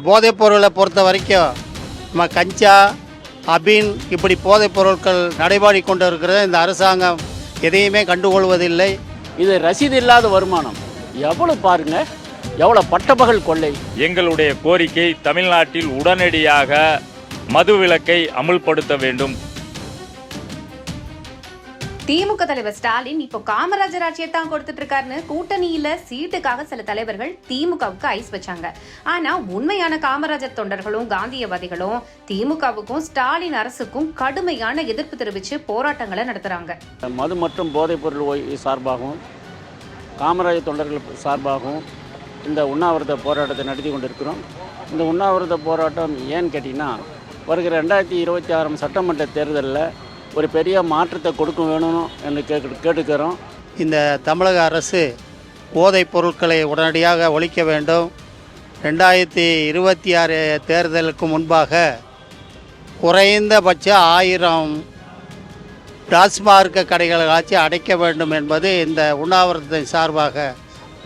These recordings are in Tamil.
போதைப் பொருளை பொறுத்த வரைக்கும் நம்ம கஞ்சா அபின் இப்படி போதைப் பொருட்கள் நடைபாடி கொண்டு இருக்கிறத இந்த அரசாங்கம் எதையுமே கண்டுகொள்வதில்லை. இது ரசீது இல்லாத வருமானம். எவ்வளவு பாருங்க. எவ்வளவு பட்டப்பகல் கொள்ளை. எங்களுடைய கோரிக்கை தமிழ்நாட்டில் உடனடியாக மதுவிலக்கை அமுல்படுத்த வேண்டும். திமுக தலைவர் ஸ்டாலின் இப்போ காமராஜர் ஆட்சியை தான் கொடுத்துட்டு இருக்காருன்னு கூட்டணியில சீட்டுக்காக சில தலைவர்கள் திமுகவுக்கு ஐஸ் வச்சாங்க. ஆனா உண்மையான காமராஜர் தொண்டர்களும் காந்தியவாதிகளும் திமுகவுக்கும் ஸ்டாலின் அரசுக்கும் கடுமையான எதிர்ப்பு தெரிவிச்சு போராட்டங்களை நடத்துறாங்க. மது மற்றும் போதைப் பொருள் சார்பாகவும் காமராஜர் தொண்டர்கள் சார்பாகவும் இந்த உண்ணாவிரத போராட்டத்தை நடத்தி கொண்டிருக்கிறோம். இந்த உண்ணாவிரத போராட்டம் ஏன்னு கேட்டிங்கன்னா வருகிற ரெண்டாயிரத்தி இருபத்தி ஆறாம் சட்டமன்ற தேர்தலில் ஒரு பெரிய மாற்றத்தை கொடுக்க வேணும் என்று கேட்டு கேட்டுக்கிறோம். இந்த தமிழக அரசு போதைப் பொருட்களை உடனடியாக ஒழிக்க வேண்டும். ரெண்டாயிரத்தி இருபத்தி ஆறு தேர்தலுக்கு முன்பாக குறைந்தபட்ச ஆயிரம் டாஸ்மார்க் கடைகளாச்சும் அடைக்க வேண்டும் என்பது இந்த உண்ணாவிரதத்தின் சார்பாக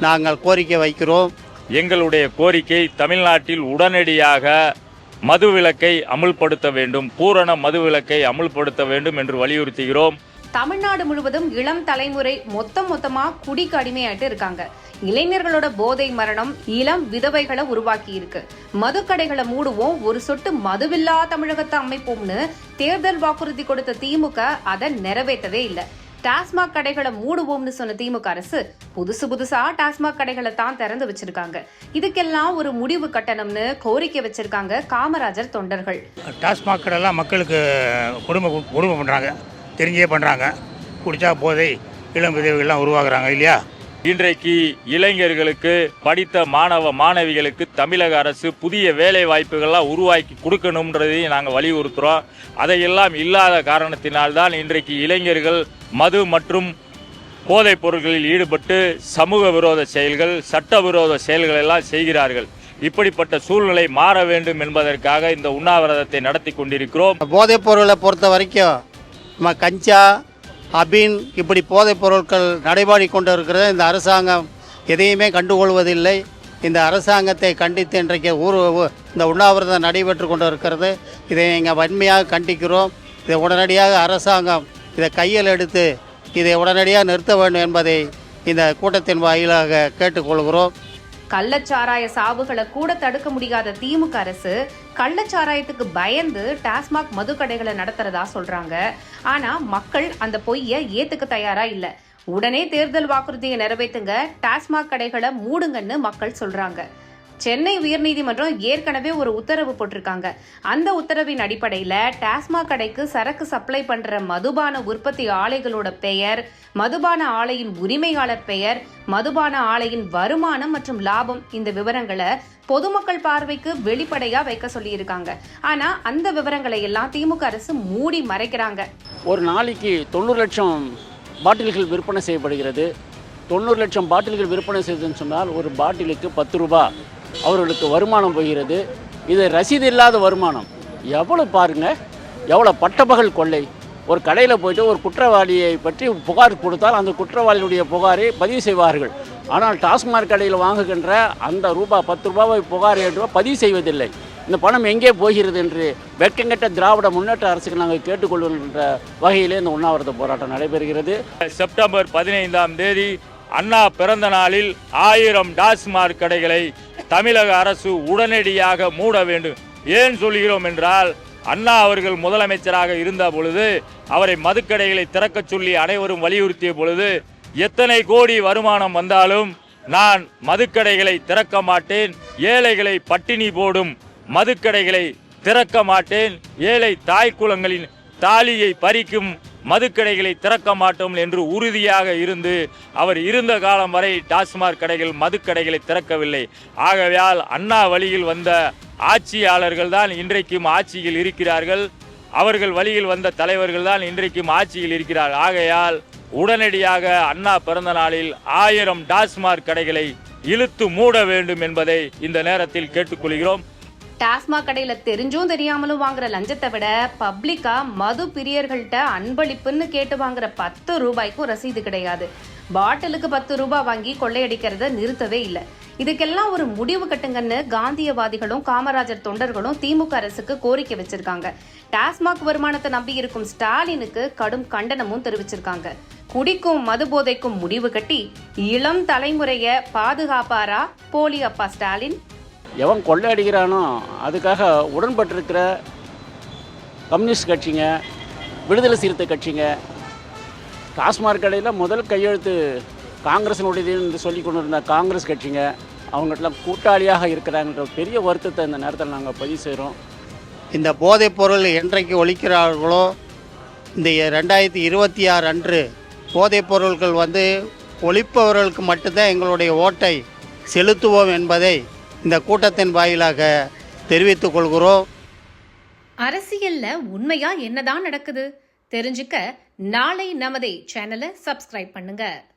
நாங்கள் கோரிக்கை வைக்கிறோம். எங்களுடைய கோரிக்கை தமிழ்நாட்டில் உடனடியாக மதுவிலக்கை அமுல்படுத்த வேண்டும். பூரண மதுவிலக்கை அமுல்படுத்த வேண்டும் என்று வலியுறுத்துகிறோம். தமிழ்நாடு முழுவதும் இளம் தலைமுறை மொத்தம் மொத்தமா குடிக்கு அடிமையாயிட்டு இருக்காங்க. இளைஞர்களோட போதை மரணம் இளம் விதவைகளை உருவாக்கி இருக்கு. மதுக்கடைகளை மூடுவோம் ஒரு சொட்டு மதுவில்லா தமிழகத்தை அமைப்போம்னு தேர்தல் வாக்குறுதி கொடுத்த திமுக அதை நிறைவேற்றவே இல்லை. டாஸ்மாக் கடைகளை மூடுவோம்னு சொன்ன திமுக அரசு புதுசு புதுசா டாஸ்மாக் கடைகளை தான் திறந்து வச்சிருக்காங்க. இதுக்கெல்லாம் ஒரு முடிவு கட்டணம்னு கோரிக்கை வச்சிருக்காங்க காமராஜர் தொண்டர்கள். டாஸ்மாக் கடைலாம் மக்களுக்கு கொடுமை கொடுமை பண்ணுறாங்க தெரிஞ்சே பண்ணுறாங்க குடித்தா போதை இளம் விதவைகள்லாம் உருவாகுறாங்க இல்லையா? இன்றைக்கு இளைஞர்களுக்கு படித்த மாணவ மாணவிகளுக்கு தமிழக அரசு புதிய வேலை வாய்ப்புகள்லாம் உருவாக்கி கொடுக்கணுன்றதையும் நாங்கள் வலியுறுத்துகிறோம் அதையெல்லாம் இல்லாத காரணத்தினால்தான் இன்றைக்கு இளைஞர்கள் மது மற்றும் போதைப் பொருட்களில் ஈடுபட்டு சமூக விரோத செயல்கள் சட்டவிரோத செயல்கள் எல்லாம் செய்கிறார்கள். இப்படிப்பட்ட சூழ்நிலை மாற வேண்டும் என்பதற்காக இந்த உண்ணாவிரதத்தை நடத்தி கொண்டிருக்கிறோம். போதைப் பொருளை பொறுத்த வரைக்கும் நம்ம கஞ்சா அபின் இப்படி போதைப் பொருட்கள் நடைபாடி கொண்டு இருக்கிறது. இந்த அரசாங்கம் எதையுமே கண்டுகொள்வதில்லை. இந்த அரசாங்கத்தை கண்டித்து இன்றைக்கு ஊர் இந்த உண்ணாவிரதம் நடைபெற்று கொண்டு இருக்கிறது. இதை எங்கள் வன்மையாக கண்டிக்கிறோம். இதை உடனடியாக அரசாங்கம் இதை கையில் எடுத்து இதை உடனடியாக நிறுத்த வேண்டும் என்பதை இந்த கூட்டத்தின் வாயிலாக கேட்டுக்கொள்கிறோம். கள்ளச்சாராய சாவுகளை கூட தடுக்க முடியாத திமுக அரசு கள்ளச்சாராயத்துக்கு பயந்து டாஸ்மாக் மதுக்கடைகளை நடத்துறதா சொல்றாங்க. ஆனா மக்கள் அந்த பொய்யை ஏத்துக்க தயாரா இல்ல. உடனே தேர்தல் வாக்குறுதியை நிறைவேத்துங்க டாஸ்மாக் கடைகளை மூடுங்கன்னு மக்கள் சொல்றாங்க. சென்னை உயர்நீதிமன்றம் ஏற்கனவே ஒரு உத்தரவு போட்டிருக்காங்க. அந்த உத்தரவின் அடிப்படையில் டாஸ்மாக் கடைக்கு சரக்கு சப்ளை பண்ற மதுபான உற்பத்தி ஆலைகளோட பெயர் மதுபான ஆலையின் உரிமையாளர் பெயர் மதுபான ஆலையின் வருமானம் மற்றும் லாபம் இந்த விவரங்களை பொதுமக்கள் பார்வைக்கு வெளிப்படையா வைக்க சொல்லியிருக்காங்க. ஆனா அந்த விவரங்களை எல்லாம் திமுக அரசு மூடி மறைக்கிறாங்க. ஒரு நாளைக்கு தொண்ணூறு லட்சம் பாட்டில்கள் விற்பனை செய்யப்படுகிறது. தொண்ணூறு லட்சம் பாட்டில்கள் விற்பனை செய்ததுன்னு சொன்னால் ஒரு பாட்டிலுக்கு பத்து ரூபா. அவர்களுக்கு வருமானம் போகிறது. இது ரசீது இல்லாத வருமானம். எவ்வளோ பாருங்க. எவ்வளோ பட்டப்பகல் கொள்ளை. ஒரு கடையில் போயிட்டு ஒரு குற்றவாளியை பற்றி புகார் கொடுத்தால் அந்த குற்றவாளியுடைய புகாரை பதிவு செய்வார்கள். ஆனால் டாஸ்மாக் கடையில் வாங்குகின்ற அந்த ரூபா பத்து ரூபாவை புகார் என்று பதிவு செய்வதில்லை. இந்த பணம் எங்கே போகிறது என்று வெட்கங்கெட்ட திராவிட முன்னேற்ற அரசுக்கு நாங்கள் கேட்டுக்கொள்கின்ற வகையிலே இந்த உண்ணாவிரத போராட்டம் நடைபெறுகிறது. செப்டம்பர் பதினைந்தாம் தேதி அண்ணா பிறந்த நாளில் ஆயிரம் டாஸ்மாக் கடைகளை தமிழக அரசு உடனடியாக மூட வேண்டும். ஏன் சொல்கிறோம் என்றால் அண்ணா அவர்கள் முதலமைச்சராக இருந்த பொழுது அவரை மதுக்கடைகளை திறக்கச் சொல்லி அனைவரும் வலியுறுத்திய பொழுது எத்தனை கோடி வருமானம் வந்தாலும் நான் மதுக்கடைகளை திறக்க மாட்டேன் ஏழைகளை பட்டினி போடும் மதுக்கடைகளை திறக்க மாட்டேன் ஏழை தாய் குலங்களின் தாலியை பறிக்கும் மதுக்கடைகளை திறக்க மாட்டோம் என்று உறுதியாக இருந்து அவர் இருந்த காலம் வரை டாஸ்மாக் கடைகள் மதுக்கடைகளை திறக்கவில்லை. ஆகவேயால் அண்ணா வழியில் வந்த ஆட்சியாளர்கள் தான் இன்றைக்கும் ஆட்சியில் இருக்கிறார்கள். அவர்கள் வழியில் வந்த தலைவர்கள் தான் இன்றைக்கும் ஆட்சியில் இருக்கிறார். ஆகையால் உடனடியாக அண்ணா பிறந்த நாளில் ஆயிரம் டாஸ்மாக் கடைகளை இழுத்து மூட வேண்டும் என்பதை இந்த நேரத்தில் கேட்டுக்கொள்கிறோம். டாஸ்மாக் கடையில தெரிஞ்சும் தெரியாமலும் வாங்குற லஞ்சத்தை விட பப்ளிக்கா மது பிரியர்கள்ட்ட அன்பளிப்புன்னு கேட்டு வாங்குற பத்து ரூபாய்க்கும் ரசீது கிடையாது. பாட்டிலுக்கு பத்து ரூபாய் வாங்கி கொள்ளையடிக்கிறத நிறுத்தவே இல்லை. இதுக்கெல்லாம் ஒரு முடிவு கட்டுங்கன்னு காந்தியவாதிகளும் காமராஜர் தொண்டர்களும் திமுக அரசுக்கு கோரிக்கை வச்சிருக்காங்க. டாஸ்மாக் வருமானத்தை நம்பி இருக்கும் ஸ்டாலினுக்கு கடும் கண்டனமும் தெரிவிச்சிருக்காங்க. குடிக்கும் மது போதைக்கும் முடிவு கட்டி இளம் தலைமுறைய பாதுகாப்பாரா போலி அப்பா ஸ்டாலின்? எவன் கொள்ளையடிக்கிறானோ அதுக்காக உடன்பட்டிருக்கிற கம்யூனிஸ்ட் கட்சிங்க விடுதலை சிறுத்தை கட்சிங்க டாஸ்மாக் கடையில் முதல் கையெழுத்து காங்கிரஸினுடையதுன்னு சொல்லி கொண்டு இருந்த காங்கிரஸ் கட்சிங்க அவங்ககிட்டலாம் கூட்டாளியாக இருக்கிறாங்கன்ற பெரிய வருத்தத்தை இந்த நேரத்தில் நாங்கள் பதிவு செய்கிறோம் இந்த போதைப் பொருள் என்றைக்கு ஒழிக்கிறார்களோ இந்த ரெண்டாயிரத்தி இருபத்தி ஆறு அன்று போதைப் பொருட்கள் வந்து ஒழிப்பவர்களுக்கு மட்டும்தான் எங்களுடைய ஓட்டை செலுத்துவோம் என்பதை இந்த கூட்டத்தின் வாயிலாக தெரிவித்துக் கொள்கிறோம். அரசியல்ல உண்மையா என்னதான் நடக்குது? தெரிஞ்சுக்க நாளை நமதே சேனலை சப்ஸ்கிரைப் பண்ணுங்க.